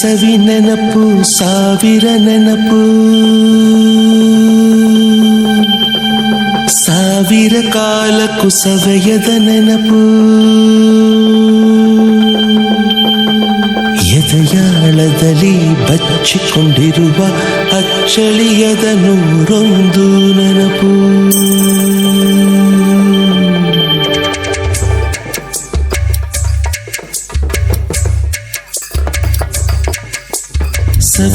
ಸವಿ ಸವಿ ನೆನಪು ಸಾವಿರ ನೆನಪು. ಸಾವಿರ ಕಾಲ ಸವೆಯದ ನೆನಪು. ಎದೆಯಾಳದಲ್ಲಿ ಬಚ್ಚಿಕೊಂಡಿರುವ ಅಚ್ಚಳಿಯದ ನೂರೊಂದು ನೆನಪು.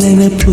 ನೆನಪು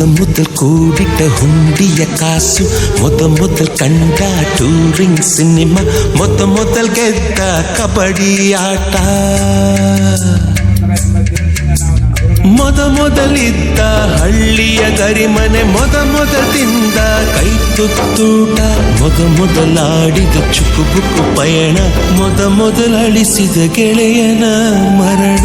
ಮೊದಲ್ ಕೂಡಿಟ್ಟ ಹುಂಡಿಯ ಕಾಸು ಮೊದ ಮೊದಲ್ ಕಂಡ ಟೂರಿಂಗ್ ಸಿನಿಮಾ ಮೊದ ಮೊದಲ್ ಗೆದ್ದ ಕಬಡ್ಡಿ ಆಟ. ಮೊದ ಮೊದಲಿದ್ದ ಹಳ್ಳಿಯ ಗರಿಮನೆ ಮೊದ ಮೊದಲಿಂದ ಕೈ ತುತ್ತೂಟ ಮೊದ ಮೊದಲಾಡಿದ ಚುಕುಬುಕು ಪಯಣ ಮೊದ ಮೊದಲಳಿಸಿದ ಗೆಳೆಯನ ಮರಣ.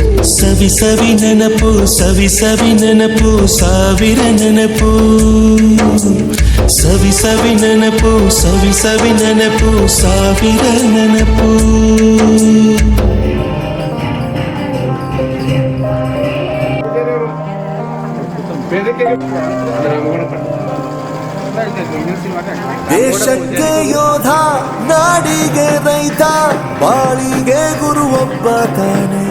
ಸವಿ ಸವಿ ನೆನಪು, ಸವಿ ಸವಿ ನೆನಪು, ಸಾವಿರ ನೆನಪು. ಸವಿ ಸವಿ ನೆನಪು, ಸವಿ ಸವಿ ನೆನಪು, ಸಾವಿರ ನೆನಪು. ದೇಶಕ್ಕೆ ಯೋಧ, ನಾಡಿಗೆ ರೈತ ಬಾಳಿಗೆ ಗುರು ಒಬ್ಬ ತಾನೆ.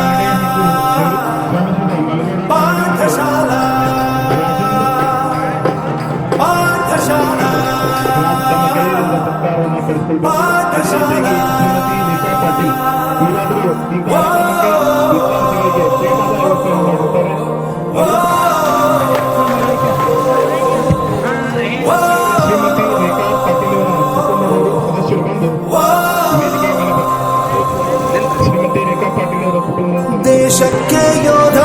ದೇಶಕ್ಕೆ ಯೋಧ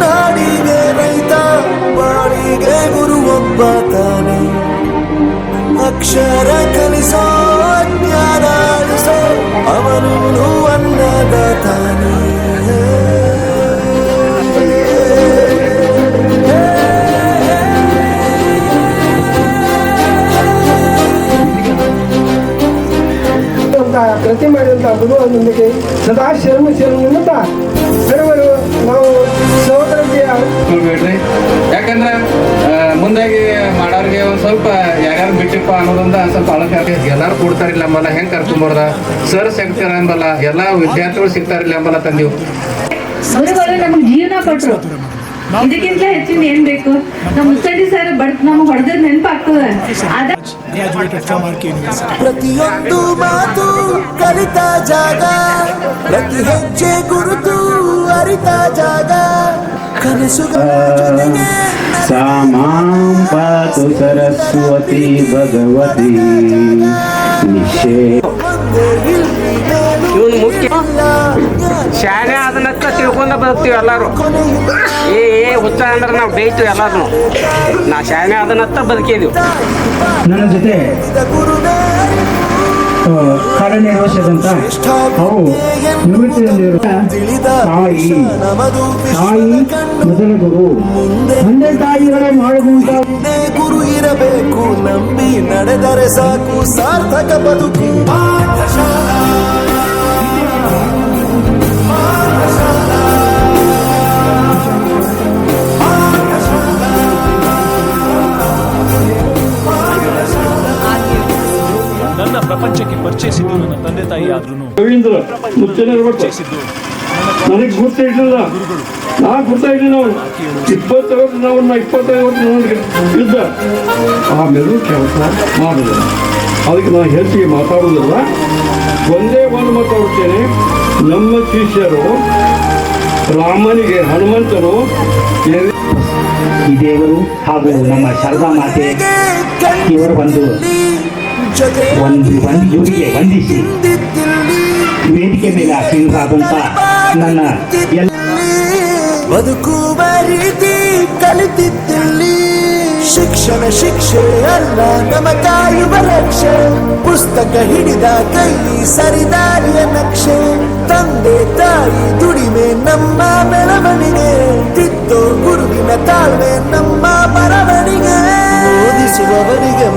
ನಾಡಿಗೆ ರೈತ, ಬಾಳಿಗೆ ಗುರು ಒಬ್ಬ ತಾನೆ ಅಕ್ಷರ ಕಲಿಸೋ, ಜ್ಞಾನ ಅಳಿಸೋ, ಅವನು ಅನ್ನದ ತಾನೆ. ಕೃತಿ ಮಾಡಿದಂಥ ಭಗವಂತನಿಗೆ ಸದಾ ಶರ್ಮ ಶರ್ಮನ್ನುತ್ತಾ ಸಹೋದರತೆಯ ಬಿಡ್ರಿ ಯಾಕಂದ್ರೆ ಮುಂದಾಗಿ ಮಾಡೋರಿಗೆ ಒಂದ್ ಸ್ವಲ್ಪ ಯಾರ್ಯಾರು ಬಿಟ್ಟಿಪ್ಪ ಅನ್ನೋದೊಂದ ಸ್ವಲ್ಪ ಅಳಕ ಎಲ್ಲಾರು ಕೊಡ್ತಾರಿಲ್ಲ ಅಂಬಲ್ಲ ಹೆಂಗ್ ಕರ್ಕೊಂಬರ್ದ? ಸರ್ ಸಿಗ್ತಾರ ಅಂಬಲ್ಲ ಎಲ್ಲಾ ವಿದ್ಯಾರ್ಥಿಗಳು ಸಿಗ್ತಾರಿಲ್ಲ ಅಂಬಲ್ಲ ತಂದಿವ್. ನಮ್ಗೆ ಜೀವನ ಕೊಟ್ರು. ಇದಕ್ಕಿಂತ ಹೆಚ್ಚಿನ ಏನ್ ಬೇಕು ನಮ್ಮ ಮುಸ್ತಡಿ ಸರ್ ಬಡ್ ನಮ್ಗೆ ಹೊಡೆದ ನೆನಪಾಗ್ತದ ಅದ ಪ್ರತಿಯೊಂದು ಮಾತು ಕಲಿತ ಜಾಗ ಪ್ರತಿ ಹೆಜ್ಜೆ ಗುರುತು ಅರಿತ ಜಾಗ ಕನಸುಗಳ ಜೊತೆಗೆ सा मां पातु सरस्वती भगवती निशे ಒಂದೇ ಇಲ್ಲಿ ಮೇಲು ಇವನು ಮುಖ್ಯ. ಶಾಲೆ ಅದನ್ನತ್ತ ತಿಳ್ಕೊಂಡ ಬರ್ತೀವಿ ಎಲ್ಲಾರು. ಏ ಏ, ಹುಚ್ಚ ಅಂದ್ರೆ ನಾವು ಬೇಯ್ತೀವಿ ಎಲ್ಲಾರು ನಾ ಶಾಲೆ ಅದನ್ನತ್ತ ಬದುಕಿದೀವಿ. ನನ್ನ ಜೊತೆ ಕಾರ್ಯನಿರ್ವಹಿಸಿದಂತ ಅವರು ನಿವೃತ್ತಿಯಲ್ಲಿರುವ ತಾಯಿ ತಾಯಿ ಮೊದಲ ಗುರು ತಂದೆ ತಾಯಿಗಳೇ ಮಾಡುವಂತ ಗುರು ಇರಬೇಕು, ನಂಬಿ ನಡೆದರೆ ಸಾಕು ಸಾರ್ಥಕ ಬದುಕು. ರವೀಂದ್ರ ಮುಚ್ಚನಿರ್ಬೇಕು ನನಗೆ ಗುರ್ತಿರ್ಲಿಲ್ಲ ನಾ ಗುರ್ತಾಯಿರ್ಲಿಲ್ಲ ಅವನು ಇಪ್ಪತ್ತು ವರ್ಷ ನಾವು ಇಪ್ಪತ್ತೈದು ವರ್ಷ ನನಗೆ ಇದ್ದ ಆಮೇಲೂ ಕೆಲಸ ಮಾಡಿದ ಅದಕ್ಕೆ ನಾನು ಹೆಚ್ಚಿಗೆ ಮಾತಾಡೋದಿಲ್ಲ ಒಂದೇ ಒಂದು ಮಾತಾಡ್ತೇನೆ ನಮ್ಮ ಶಿಷ್ಯರು, ರಾಮನಿಗೆ ಹನುಮಂತನು ಈ ದೇವರು ಹಾಗೂ ನಮ್ಮ ಶಾರದಾ ಮಾತೆ ಇವರು ಒಂದು ಒಂದು ಒಂದು ಯುಗಿಗೆ ವಂದಿಸಿ. ವೇದಿಕೆ ಮೇಲೆ ಆಸೀನರಾದಂತ ನನ್ನ ಎಲ್ಲ ಬದುಕುವ ರೀತಿ ಕಲಿತಿದ್ದಲ್ಲಿ ಶಿಕ್ಷಣ ಶಿಕ್ಷೆ ಅಲ್ಲ ನಮ ಕಾಯುವ ರಕ್ಷೆ ಪುಸ್ತಕ ಹಿಡಿದ ಕೈ ಸರಿದಾರಿಯ ನಕ್ಷೆ. ತಂದೆ ತಾಯಿ ದುಡಿಮೆ ನಮ್ಮ ಬೆಳವಣಿಗೆ. ತಿದ್ದೋ ಗುರುವಿನ ತಾಳ್ಮೆ ನಮ್ಮ ಬರವಣಿಗೆ. ಓದಿಸುವವರಿಗೆ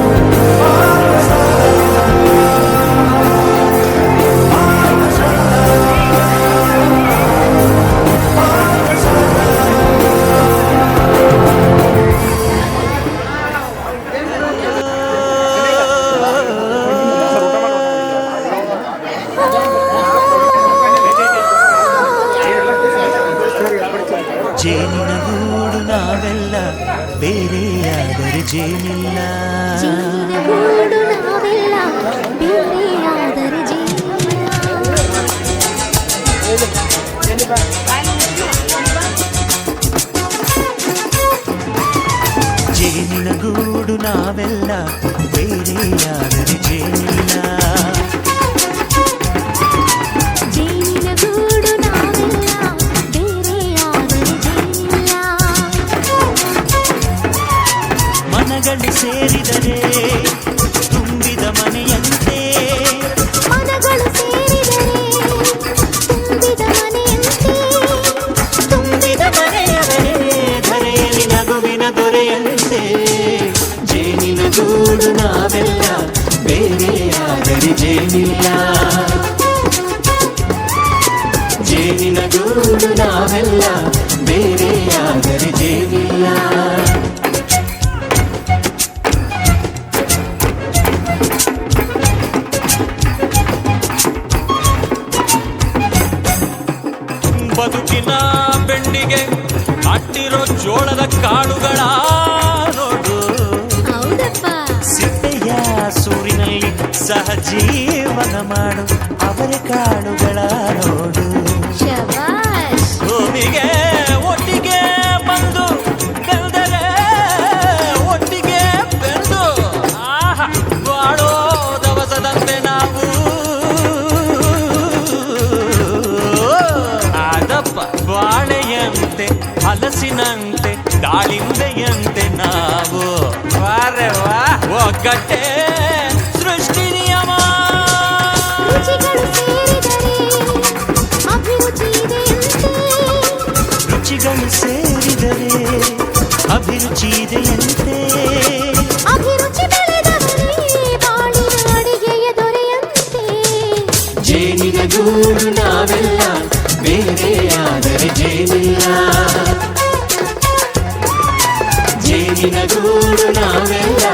ಬೇರೆಯಾದರೆ ಜೇನಿಲ್ಲ ಗೂಡು ಮಾಡು ಅವರ ಕಾಳುಗಳ ನೋಡು ಶಬಾಷ್ ಭೂಮಿಗೆ ಒಟ್ಟಿಗೆ ಬಂದು ಬೆಳೆದರೆ ಒಟ್ಟಿಗೆ ಬೆಳೆದು ಆಹಾ ಬಾಳೋ ದವಸದಂತೆ ನಾವು ಅದಪ್ಪ ಬಾಳೆಯಂತೆ ಹಲಸಿನಂತೆ ದಾಳಿಂಬೆಯಂತೆ ನಾವು ವಾರೆ ವಾ ಒಗ್ಗಟ್ಟೆ ರುಚಿಗಳು ಸೇರಿದರೆ ಅಭಿರುಚಿ ಇದೆಯಂತೆ. ಅಭಿರುಚಿ ಜೇನಿನ ಗೂಡು ನಾವೆಲ್ಲ ಬೇರೆಯಾದರೆ ಜೇನಿಲ್ಲ. ಜೇನಿನ ಗೂಡು ನಾವೆಲ್ಲ